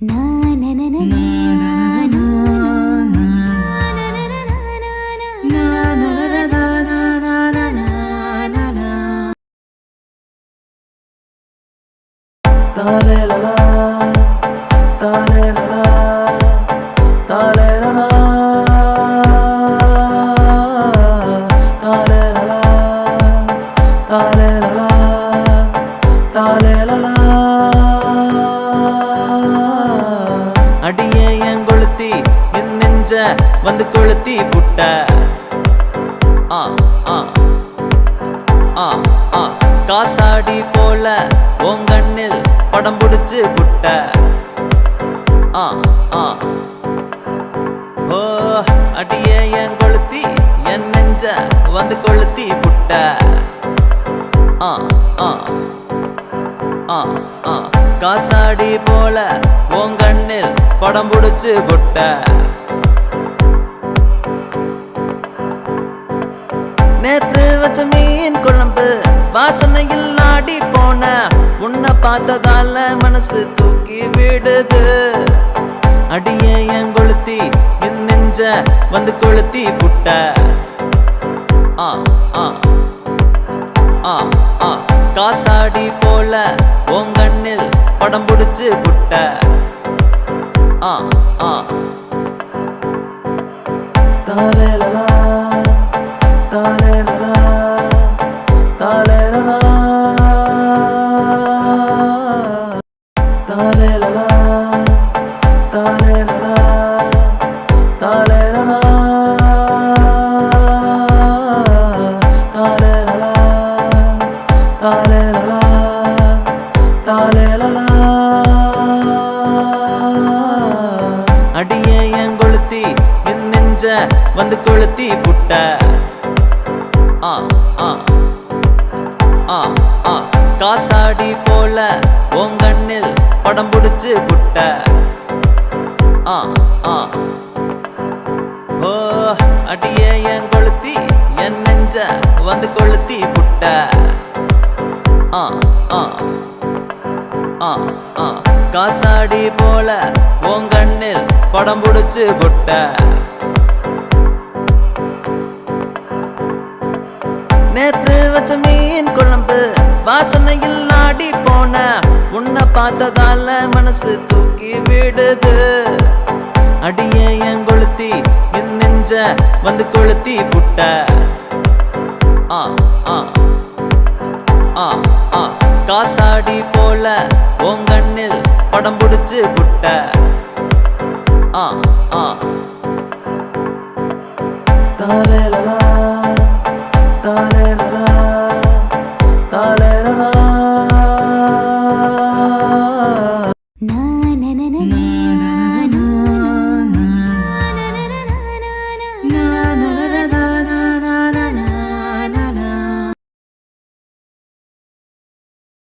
la la la என் வந்து கொளுத்தி புட்ட. ஆ ஆ. ஆ ஆ. காத்தாடி போல உங்கண்ணில் படம் பிடிச்சு புட்ட. ஆ ஆ. ஓ அடியே என் கொளுத்தி? என் நெஞ்ச வந்து கொளுத்தி புட்ட. ஆ ஆ. ஆ ஆ. காத்தாடி போல உங்கண்ணில் படம் பிடிச்சு புட்ட. நேத்து வச்ச மீன் குழம்பு. வாசனையில் நாடி போன. உன்னை பார்த்ததால மனசு தூக்கி விடுது. அடியே என் கொளுத்தி? என் நெஞ்ச வந்து கொளுத்தி புட்ட. ஆ ஆ ஆ ஆ. காத்தாடி போல உங்கண்ணில் படம் பிடிச்சு புட்ட. ஆ ஆ. தாலேலலா தாலேலலா அடியே என் கொளுத்தி என் நெஞ்ச வந்து கொளுத்தி புட்ட. ஆ ஆ ஆ ஆ காத்தாடி போல உங்கண்ணில் படம் பிடிச்சு புட்ட. ஆ ஆ. ஓ அடியே என் கொளுத்தி என் நெஞ்ச வந்து கொளுத்தி புட்ட. ஆ ஆ. ஆ ஆ. காத்தாடி போல உங்கண்ணில் படம் பிடிச்சு புட்ட. நேத்து வச்ச மீன் குழம்பு வாசனையில் நாடி போன. பார்த்ததால மனசு தூக்கி விடுது. அடியே என் கொளுத்தி என் நெஞ்ச வந்து கொளுத்தி புட்ட? ஆ ஆ ஆ ஆ. காத்தாடி போல உங்கண்ணில் படம் பிடிச்சு புட்ட. ஆ ஆ.